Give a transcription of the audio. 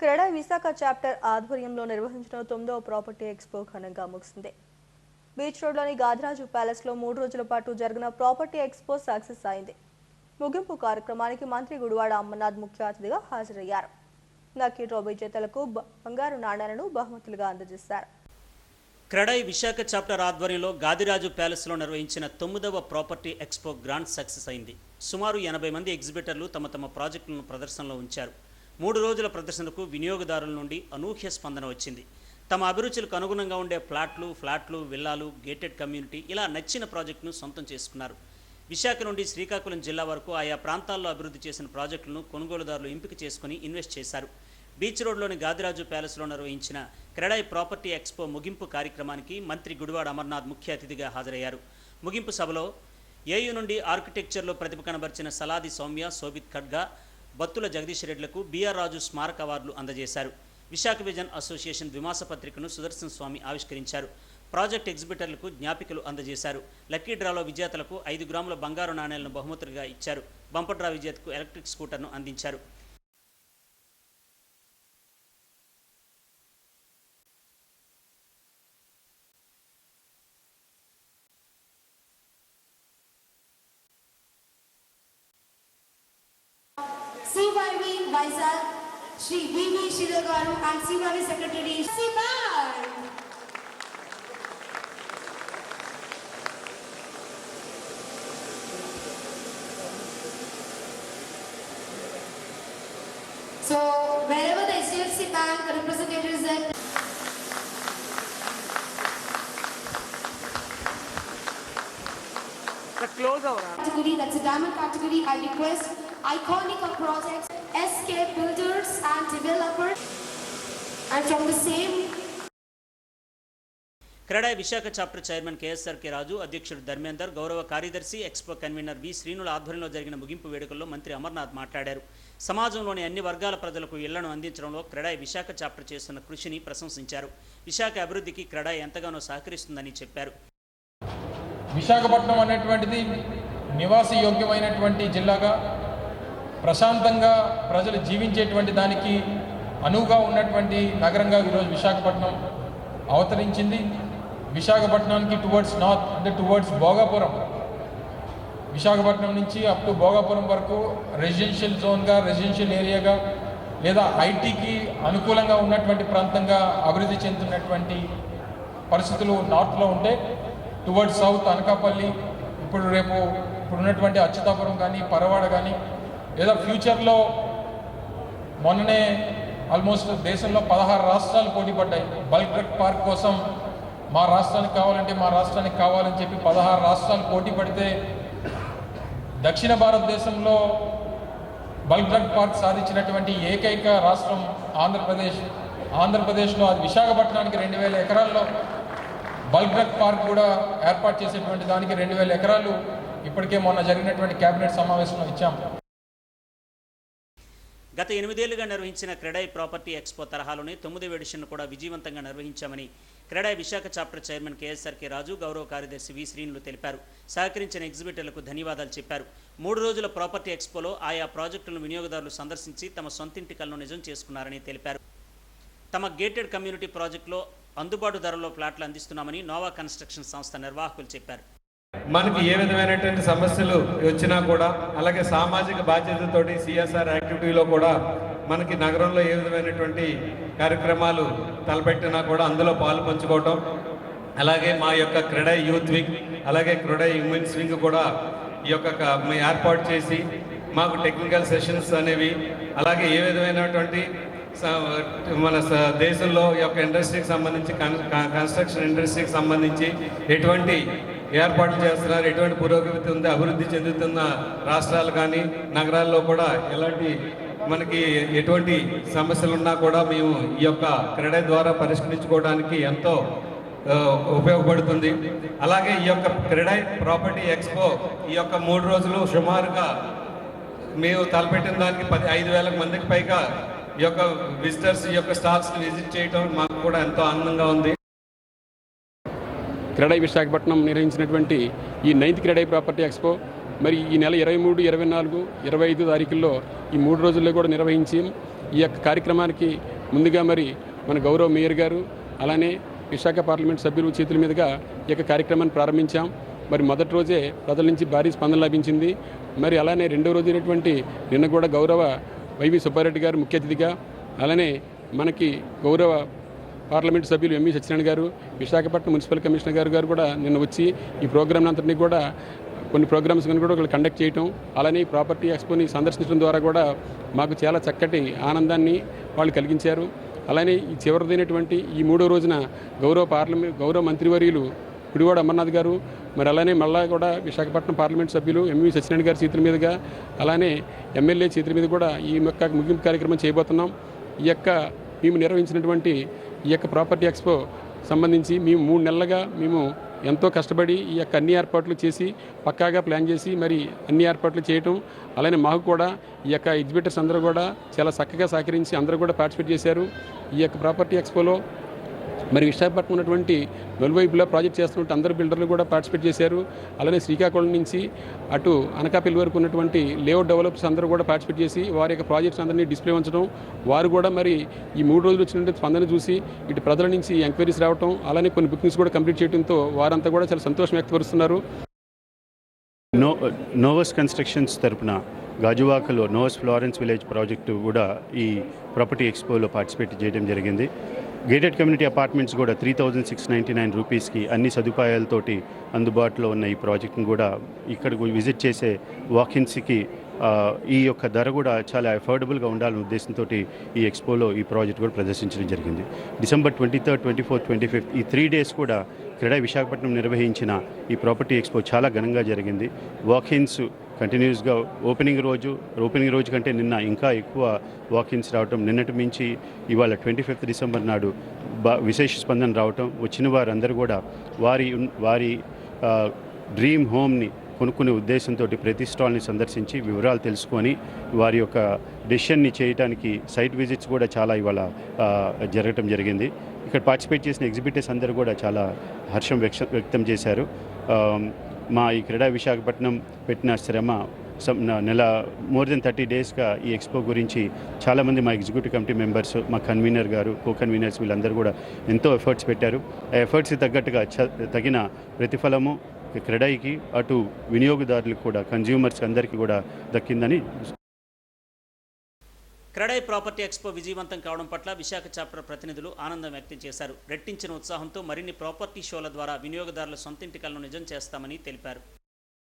క్రెడా Visakha chapter ఆధ్వర్యంలో నిర్వహించిన తొమ్మిదవ ప్రాపర్టీ ఎక్స్పో ఘనంగా ముగిసింది. బీచ్ రోడ్లోని గాదిరాజు ప్యాలెస్లో మూడు రోజుల పాటు జరిగిన ప్రాపర్టీ ఎక్స్పో సక్సెస్ అయింది. ముగింపు కార్యక్రమానికి మంత్రి గుడివాడ అమర్నాథ్ ముఖ్య అతిథిగా హాజరయ్యారు. నకీ డ్రా విజేతలకు బంగారు నాణ్యాలను బహుమతులుగా అందజేశారు. క్రెడై విశాఖ చాప్టర్ ఆధ్వర్యంలో గాదిరాజు ప్యాలెస్లో నిర్వహించిన తొమ్మిదవ ప్రాపర్టీ ఎక్స్పో గ్రాండ్ సక్సెస్ అయింది. సుమారు ఎనభై మంది ఎగ్జిబిటర్లు తమ తమ ప్రాజెక్టులను ప్రదర్శనలో ఉంచారు. మూడు రోజుల ప్రదర్శనకు వినియోగదారుల నుండి అనూహ్య స్పందన వచ్చింది. తమ అభిరుచులకు అనుగుణంగా ఉండే ఫ్లాట్లు ఫ్లాట్లు విల్లాలు గేటెడ్ కమ్యూనిటీ ఇలా నచ్చిన ప్రాజెక్టును సొంతం చేసుకున్నారు. విశాఖ నుండి శ్రీకాకుళం జిల్లా వరకు ఆయా ప్రాంతాల్లో అభివృద్ధి చేసిన ప్రాజెక్టులను కొనుగోలుదారులు ఎంపిక చేసుకుని ఇన్వెస్ట్ చేశారు. బీచ్ రోడ్లోని గాదిరాజు ప్యాలెస్లో నిర్వహించిన క్రెడాయ్ ప్రాపర్టీ ఎక్స్పో ముగింపు కార్యక్రమానికి మంత్రి గుడివాడ అమర్నాథ్ ముఖ్య అతిథిగా హాజరయ్యారు. ముగింపు సభలో ఏయు నుండి ఆర్కిటెక్చర్లో ప్రతిభ కనబర్చిన సలాది సౌమ్య శోభిత్ ఖడ్గా బత్తుల జగదీష్ రెడ్లకు బీఆర్ రాజు స్మారక అవార్డులు అందజేశారు. విశాఖ విజన్ అసోసియేషన్ విమాస పత్రికను సుదర్శన్ స్వామి ఆవిష్కరించారు. ప్రాజెక్ట్ ఎగ్జిబిటర్లకు జ్ఞాపికలు అందజేశారు. లక్కీ డ్రాలో విజేతలకు ఐదు గ్రాముల బంగారు నాణేలను బహుమతులుగా ఇచ్చారు. బంపర్ డ్రా విజేతకు ఎలక్ట్రిక్ స్కూటర్ను అందించారు. Sri and Secretary So wherever the HDFC Bank representatives are close our category, that's a diamond category. I request iconic across and developers. And from the same CREDAI Visakha chapter chairman KSR K Raju అధ్యక్షుడు ధర్మేందర్ గౌరవ కార్యదర్శి expo convener వి శ్రీనుల ఆధ్వర్యంలో జరిగిన ముగింపు వేడుకల్లో మంత్రి అమర్నాథ్ మాట్లాడారు. సమాజంలోని అన్ని వర్గాల ప్రజలకు ఇళ్ళను అందించడంలో క్రెడాయ్ విశాఖ చాప్టర్ చేస్తున్న కృషిని ప్రశంసించారు. విశాఖ అభివృద్ధికి క్రెడాయ్ ఎంతగానో సహకరిస్తుందని చెప్పారు. విశాఖపట్నం అనేటువంటిది నివాస యోగ్యమైనటువంటి జిల్లాగా ప్రశాంతంగా ప్రజలు జీవించేటువంటి దానికి అనువుగా ఉన్నటువంటి నగరంగా ఈరోజు విశాఖపట్నం అవతరించింది. విశాఖపట్నానికి టువర్డ్స్ నార్త్ అంటే టువర్డ్స్ భోగాపురం. విశాఖపట్నం నుంచి అప్ టు భోగాపురం వరకు రెసిడెన్షియల్ జోన్గా రెసిడెన్షియల్ ఏరియాగా లేదా ఐటీకి అనుకూలంగా ఉన్నటువంటి ప్రాంతంగా అభివృద్ధి చెందుతున్నటువంటి పరిస్థితులు నార్త్లో ఉంటే టువర్డ్స్ సౌత్ అనకాపల్లి ఇప్పుడు రేపు ఇప్పుడు ఉన్నటువంటి అచ్యుతాపురం కానీ పరవాడ కానీ ఏదో ఫ్యూచర్లో మొన్ననే ఆల్మోస్ట్ దేశంలో పదహారు రాష్ట్రాలు పోటీ పడ్డాయి. బల్క్ డ్రగ్ పార్క్ కోసం మా రాష్ట్రానికి కావాలంటే మా రాష్ట్రానికి కావాలని చెప్పి పదహారు రాష్ట్రాలు పోటీ పడితే దక్షిణ భారతదేశంలో బల్క్ డ్రగ్ పార్క్ సాధించినటువంటి ఏకైక రాష్ట్రం ఆంధ్రప్రదేశ్. ఆంధ్రప్రదేశ్లో అది విశాఖపట్నానికి రెండు వేల ఎకరాల్లో బల్క్ డ్రగ్ పార్క్ కూడా ఏర్పాటు చేసేటువంటి దానికి రెండు వేల ఎకరాలు ఇప్పటికే మొన్న జరిగినటువంటి కేబినెట్ సమావేశంలో ఇచ్చాం. గత ఎనిమిదేళ్ళుగా నిర్వహించిన క్రెడాయ్ ప్రాపర్టీ ఎక్స్పో తరహాలోనే తొమ్మిది ఎడిషన్ను కూడా విజయవంతంగా నిర్వహించామని CREDAI Visakha chapter chairman KSRK Raju గౌరవ కార్యదర్శి వి శ్రీనులు తెలిపారు. సహకరించిన ఎగ్జిబిటర్లకు ధన్యవాదాలు చెప్పారు. మూడు రోజుల ప్రాపర్టీ ఎక్స్పోలో ఆయా ప్రాజెక్టులను వినియోగదారులు సందర్శించి తమ సొంతింటి కలను నిజం చేసుకున్నారని తెలిపారు. తమ గేటెడ్ కమ్యూనిటీ ప్రాజెక్టులో అందుబాటు ధరలో ప్లాట్లు అందిస్తున్నామని నోవా కన్స్ట్రక్షన్ సంస్థ నిర్వాహకులు చెప్పారు. మనకి ఏ విధమైనటువంటి సమస్యలు వచ్చినా కూడా అలాగే సామాజిక బాధ్యతతోటి సిఎస్ఆర్ యాక్టివిటీలో కూడా మనకి నగరంలో ఏ విధమైనటువంటి కార్యక్రమాలు తలపెట్టినా కూడా అందులో పాలు పంచుకోవటం. అలాగే మా యొక్క క్రీడా యూత్ వింగ్ అలాగే క్రీడా ఉమెన్స్ వింగ్ కూడా ఈ యొక్క ఏర్పాటు చేసి మాకు టెక్నికల్ సెషన్స్ అనేవి అలాగే ఏ విధమైనటువంటి మన దేశంలో ఈ యొక్క ఇండస్ట్రీకి సంబంధించి కన్ కన్స్ట్రక్షన్ ఇండస్ట్రీకి సంబంధించి ఎటువంటి ఏర్పాటు చేస్తున్నారు. ఎటువంటి పురోగతి ఉంది అభివృద్ధి చెందుతున్న రాష్ట్రాలు కానీ నగరాల్లో కూడా ఎలాంటి మనకి ఎటువంటి సమస్యలు ఉన్నా కూడా మేము ఈ యొక్క క్రీడ ద్వారా పరిష్కరించుకోవడానికి ఎంతో ఉపయోగపడుతుంది. అలాగే ఈ యొక్క క్రీడ ప్రాపర్టీ ఎక్స్పో ఈ యొక్క మూడు రోజులు సుమారుగా మేము తలపెట్టిన దానికి పది ఐదు వేల మందికి పైగా ఈ యొక్క విజిటర్స్ ఈ యొక్క స్టాల్స్ని విజిట్ చేయడం మాకు కూడా ఎంతో ఆనందంగా ఉంది. క్రెడై విశాఖపట్నం నిర్వహించినటువంటి ఈ నైన్త్ క్రెడై ప్రాపర్టీ ఎక్స్పో మరి ఈ నెల ఇరవై మూడు ఇరవై నాలుగు ఇరవై ఐదు తారీఖుల్లో ఈ మూడు రోజుల్లో కూడా నిర్వహించి ఈ యొక్క కార్యక్రమానికి ముందుగా మరి మన గౌరవ మేయర్ గారు అలానే విశాఖ పార్లమెంట్ సభ్యుల చేతుల మీదుగా ఈ యొక్క కార్యక్రమాన్ని ప్రారంభించాం. మరి మొదటి రోజే ప్రజల నుంచి భారీ స్పందన లభించింది. మరి అలానే రెండో రోజు అయినటువంటి నిన్న కూడా గౌరవ వైవి సుబ్బారెడ్డి గారు ముఖ్య అతిథిగా అలానే మనకి గౌరవ పార్లమెంట్ సభ్యులు ఎంవి సత్యనారాయణ గారు విశాఖపట్నం మున్సిపల్ కమిషనర్ గారు గారు కూడా నిన్న వచ్చి ఈ ప్రోగ్రామ్ అంతటినీ కూడా కొన్ని ప్రోగ్రామ్స్ కానీ కూడా కండక్ట్ చేయటం అలానే ప్రాపర్టీ ఎక్స్పోని సందర్శించడం ద్వారా కూడా మాకు చాలా చక్కటి ఆనందాన్ని వాళ్ళు కలిగించారు. అలానే ఈ చివరిదైనటువంటి ఈ మూడో రోజున గౌరవ పార్లమెంట్ గౌరవ మంత్రివర్యులు పిడివాడ అమర్నాథ్ గారు మరి అలానే మళ్ళా కూడా విశాఖపట్నం పార్లమెంట్ సభ్యులు ఎంవి సత్యనారాయణ గారి చేతుల మీదుగా అలానే ఎమ్మెల్యే చేతుల మీద కూడా ఈ యొక్క ముగింపు కార్యక్రమం చేయబోతున్నాం. ఈ యొక్క మేము నిర్వహించినటువంటి ఈ యొక్క ప్రాపర్టీ ఎక్స్పో సంబంధించి మేము మూడు నెలలుగా మేము ఎంతో కష్టపడి ఈ యొక్క అన్ని ఏర్పాట్లు చేసి పక్కాగా ప్లాన్ చేసి మరి అన్ని ఏర్పాట్లు చేయటం. అలానే మాకు కూడా ఈ యొక్క ఎగ్జిబిటర్స్ అందరూ కూడా చాలా చక్కగా సహకరించి అందరూ కూడా పార్టిసిపేట్ చేశారు. ఈ యొక్క ప్రాపర్టీ ఎక్స్పోలో మరి విశాఖపట్నం ఉన్నటువంటి నలువైపులా ప్రాజెక్ట్ చేస్తున్నట్టు అందరు బిల్డర్లు కూడా పార్టిసిపేట్ చేశారు. అలానే శ్రీకాకుళం నుంచి అటు అనకాపల్లి వరకు ఉన్నటువంటి లేఅవుట్ డెవలపర్స్ అందరూ కూడా పార్టిసిపేట్ చేసి వారి యొక్క ప్రాజెక్ట్స్ అందరినీ డిస్ప్లే ఉంచడం వారు కూడా మరి ఈ మూడు రోజులు వచ్చినటువంటి స్పందన చూసి ఇటు ప్రజల నుంచి ఎంక్వైరీస్ రావడం అలానే కొన్ని బుకింగ్స్ కూడా కంప్లీట్ చేయడంతో వారంతా కూడా చాలా సంతోషం వ్యక్తపరుస్తున్నారు. నో నోవస్ కన్స్ట్రక్షన్స్ తరపున గాజువాకలో నోవస్ ఫ్లారెన్స్ విలేజ్ ప్రాజెక్టు కూడా ఈ ప్రాపర్టీ ఎక్స్పోలో పార్టిసిపేట్ చేయడం జరిగింది. గేటెడ్ కమ్యూనిటీ అపార్ట్మెంట్స్ కూడా three thousand six ninety nine రూపీస్కి అన్ని సదుపాయాలతోటి అందుబాటులో ఉన్న ఈ ప్రాజెక్ట్ని కూడా ఇక్కడికి విజిట్ చేసే వాకిన్స్కి ఈ యొక్క ధర కూడా చాలా అఫోర్డబుల్గా ఉండాలనే ఉద్దేశంతో ఈ ఎక్స్పోలో ఈ ప్రాజెక్ట్ కూడా ప్రదర్శించడం జరిగింది. December twenty third twenty fourth twenty fifth ఈ త్రీ డేస్ కూడా క్రీడా విశాఖపట్నం నిర్వహించిన ఈ ప్రాపర్టీ ఎక్స్పో చాలా ఘనంగా జరిగింది. వాకిన్స్ కంటిన్యూస్గా ఓపెనింగ్ రోజు ఓపెనింగ్ రోజు కంటే నిన్న ఇంకా ఎక్కువ వాకిన్స్ రావటం నిన్నటి మించి ఇవాళ ట్వంటీ ఫిఫ్త్ డిసెంబర్ నాడు బా విశేష స్పందన రావటం వచ్చిన వారందరూ కూడా వారి వారి డ్రీమ్ హోమ్ని కొనుక్కునే ఉద్దేశంతో ప్రతి స్టాల్ని సందర్శించి వివరాలు తెలుసుకొని వారి యొక్క డెసిషన్ని చేయడానికి సైట్ విజిట్స్ కూడా చాలా ఇవాళ జరగటం జరిగింది. ఇక్కడ పార్టిసిపేట్ చేసిన ఎగ్జిబిటర్స్ అందరూ కూడా చాలా హర్షం వ్యక్ష- వ్యక్తం చేశారు. మా ఈ క్రీడా విశాఖపట్నం పెట్టిన శ్రమ న- నెల మోర్ దెన్ థర్టీ డేస్గా ఈ ఎక్స్పో గురించి చాలామంది మా ఎగ్జిక్యూటివ్ కమిటీ మెంబర్స్ మా కన్వీనర్ గారు కో కన్వీనర్స్ వీళ్ళందరూ కూడా ఎంతో ఎఫర్ట్స్ పెట్టారు. ఆ ఎఫర్ట్స్కి తగ్గట్టుగా చ- తగిన ప్రతిఫలము క్రెడైకి అటు వినియోగదారులకు కూడా కన్జ్యూమర్స్ అందరికీ కూడా దక్కిందని క్రెడై ప్రాపర్టీ ఎక్స్పో విజయవంతం కావడం పట్ల విశాఖ చాప్టర్ ప్రతినిధులు ఆనందం వ్యక్తం చేశారు. రెట్టించిన ఉత్సాహంతో మరిన్ని ప్రాపర్టీ షోల ద్వారా వినియోగదారుల సొంతింటి కలను నిజం చేస్తామని తెలిపారు.